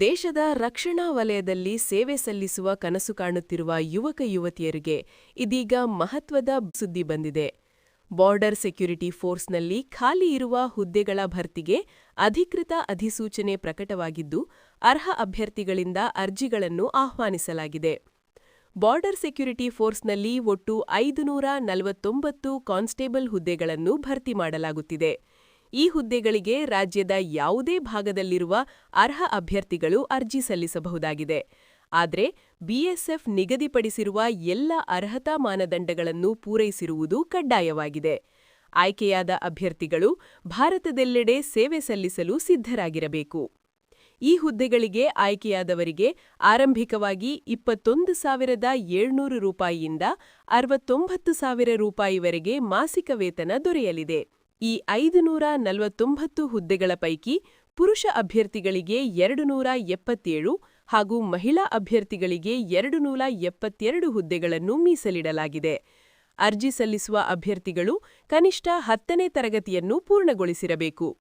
ದೇಶದ ರಕ್ಷಣಾ ವಲಯದಲ್ಲಿ ಸೇವೆ ಸಲ್ಲಿಸುವ ಕನಸು ಕಾಣುತ್ತಿರುವ ಯುವಕ ಯುವತಿಯರಿಗೆ ಇದೀಗ ಮಹತ್ವದ ಸುದ್ದಿ ಬಂದಿದೆ. ಬಾರ್ಡರ್ ಸೆಕ್ಯುರಿಟಿ ಫೋರ್ಸ್ನಲ್ಲಿ ಖಾಲಿ ಇರುವ ಹುದ್ದೆಗಳ ಭರ್ತಿಗೆ ಅಧಿಕೃತ ಅಧಿಸೂಚನೆ ಪ್ರಕಟವಾಗಿದ್ದು, ಅರ್ಹ ಅಭ್ಯರ್ಥಿಗಳಿಂದ ಅರ್ಜಿಗಳನ್ನು ಆಹ್ವಾನಿಸಲಾಗಿದೆ. ಬಾರ್ಡರ್ ಸೆಕ್ಯುರಿಟಿ ಫೋರ್ಸ್ನಲ್ಲಿ ಒಟ್ಟು ಐದುನೂರ ನಲವತ್ತೊಂಬತ್ತು ಕಾನ್ಸ್ಟೇಬಲ್ ಹುದ್ದೆಗಳನ್ನು ಭರ್ತಿ ಮಾಡಲಾಗುತ್ತಿದೆ. ಈ ಹುದ್ದೆಗಳಿಗೆ ರಾಜ್ಯದ ಯಾವುದೇ ಭಾಗದಲ್ಲಿರುವ ಅರ್ಹ ಅಭ್ಯರ್ಥಿಗಳು ಅರ್ಜಿ ಸಲ್ಲಿಸಬಹುದಾಗಿದೆ. ಆದರೆ ಬಿಎಸ್ಎಫ್ ನಿಗದಿಪಡಿಸಿರುವ ಎಲ್ಲ ಅರ್ಹತಾ ಮಾನದಂಡಗಳನ್ನು ಪೂರೈಸಿರುವುದು ಕಡ್ಡಾಯವಾಗಿದೆ. ಆಯ್ಕೆಯಾದ ಅಭ್ಯರ್ಥಿಗಳು ಭಾರತದೆಲ್ಲೆಡೆ ಸೇವೆ ಸಲ್ಲಿಸಲು ಸಿದ್ಧರಾಗಿರಬೇಕು. ಈ ಹುದ್ದೆಗಳಿಗೆ ಆಯ್ಕೆಯಾದವರಿಗೆ ಆರಂಭಿಕವಾಗಿ ಇಪ್ಪತ್ತೊಂದು ಸಾವಿರದ ಏಳ್ನೂರು ರೂಪಾಯಿಯಿಂದ ಅರವತ್ತೊಂಬತ್ತು ಸಾವಿರ ರೂಪಾಯಿವರೆಗೆ ಮಾಸಿಕ ವೇತನ ದೊರೆಯಲಿದೆ. ಈ ಐದುನೂರ ನಲವತ್ತೊಂಬತ್ತು ಹುದ್ದೆಗಳ ಪೈಕಿ ಪುರುಷ ಅಭ್ಯರ್ಥಿಗಳಿಗೆ ಎರಡು ನೂರ ಎಪ್ಪತ್ತೇಳು ಹಾಗೂ ಮಹಿಳಾ ಅಭ್ಯರ್ಥಿಗಳಿಗೆ ಎರಡು ನೂರ ಎಪ್ಪತ್ತೆರಡು ಹುದ್ದೆಗಳನ್ನು ಮೀಸಲಿಡಲಾಗಿದೆ. ಅರ್ಜಿ ಸಲ್ಲಿಸುವ ಅಭ್ಯರ್ಥಿಗಳು ಕನಿಷ್ಠ ಹತ್ತನೇ ತರಗತಿಯನ್ನು ಪೂರ್ಣಗೊಳಿಸಿರಬೇಕು.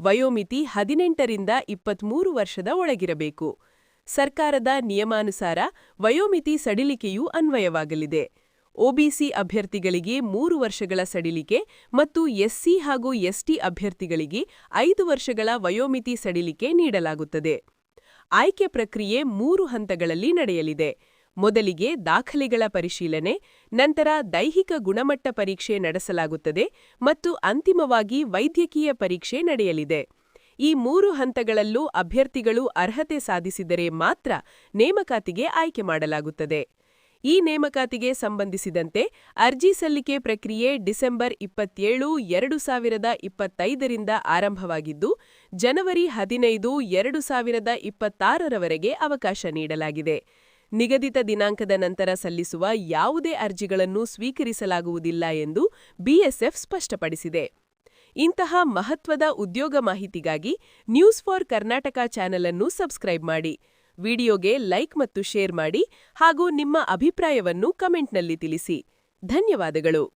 ವಯೋಮಿತಿ ಹದಿನೆಂಟರಿಂದ ಇಪ್ಪತ್ಮೂರು ವರ್ಷದ ಒಳಗಿರಬೇಕು. ಸರ್ಕಾರದ ನಿಯಮಾನುಸಾರ ವಯೋಮಿತಿ ಸಡಿಲಿಕೆಯೂ ಅನ್ವಯವಾಗಲಿದೆ. ಒಬಿಸಿ ಅಭ್ಯರ್ಥಿಗಳಿಗೆ ಮೂರು ವರ್ಷಗಳ ಸಡಿಲಿಕೆ ಮತ್ತು ಎಸ್ಸಿ ಹಾಗೂ ಎಸ್ಟಿ ಅಭ್ಯರ್ಥಿಗಳಿಗೆ ಐದು ವರ್ಷಗಳ ವಯೋಮಿತಿ ಸಡಿಲಿಕೆ ನೀಡಲಾಗುತ್ತದೆ. ಆಯ್ಕೆ ಪ್ರಕ್ರಿಯೆ ಮೂರು ಹಂತಗಳಲ್ಲಿ ನಡೆಯಲಿದೆ. ಮೊದಲಿಗೆ ದಾಖಲೆಗಳ ಪರಿಶೀಲನೆ, ನಂತರ ದೈಹಿಕ ಗುಣಮಟ್ಟ ಪರೀಕ್ಷೆ ನಡೆಸಲಾಗುತ್ತದೆ ಮತ್ತು ಅಂತಿಮವಾಗಿ ವೈದ್ಯಕೀಯ ಪರೀಕ್ಷೆ ನಡೆಯಲಿದೆ. ಈ ಮೂರು ಹಂತಗಳಲ್ಲೂ ಅಭ್ಯರ್ಥಿಗಳು ಅರ್ಹತೆ ಸಾಧಿಸಿದರೆ ಮಾತ್ರ ನೇಮಕಾತಿಗೆ ಆಯ್ಕೆ ಮಾಡಲಾಗುತ್ತದೆ. ಈ ನೇಮಕಾತಿಗೆ ಸಂಬಂಧಿಸಿದಂತೆ ಅರ್ಜಿ ಸಲ್ಲಿಕೆ ಪ್ರಕ್ರಿಯೆ ಡಿಸೆಂಬರ್ ಇಪ್ಪತ್ತೇಳು, ಎರಡು ಸಾವಿರದ ಇಪ್ಪತ್ತೈದರಿಂದ ಆರಂಭವಾಗಿದ್ದು, ಜನವರಿ ಹದಿನೈದು, ಎರಡು ಸಾವಿರದ ಇಪ್ಪತ್ತಾರರವರೆಗೆ ಅವಕಾಶ ನೀಡಲಾಗಿದೆ. ನಿಗದಿತ ದಿನಾಂಕದ ನಂತರ ಸಲ್ಲಿಸುವ ಯಾವುದೇ ಅರ್ಜಿಗಳನ್ನು ಸ್ವೀಕರಿಸಲಾಗುವುದಿಲ್ಲ ಎಂದು ಬಿಎಸ್ಎಫ್ ಸ್ಪಷ್ಟಪಡಿಸಿದೆ. ಇಂತಹ ಮಹತ್ವದ ಉದ್ಯೋಗ ಮಾಹಿತಿಗಾಗಿ ನ್ಯೂಸ್ ಫಾರ್ ಕರ್ನಾಟಕ ಚಾನೆಲ್ ಅನ್ನು ಸಬ್ಸ್ಕ್ರೈಬ್ ಮಾಡಿ. ವಿಡಿಯೋಗೆ ಲೈಕ್ ಮತ್ತು ಶೇರ್ ಮಾಡಿ ಹಾಗೂ ನಿಮ್ಮ ಅಭಿಪ್ರಾಯವನ್ನು ಕಮೆಂಟ್ನಲ್ಲಿ ತಿಳಿಸಿ. ಧನ್ಯವಾದಗಳು.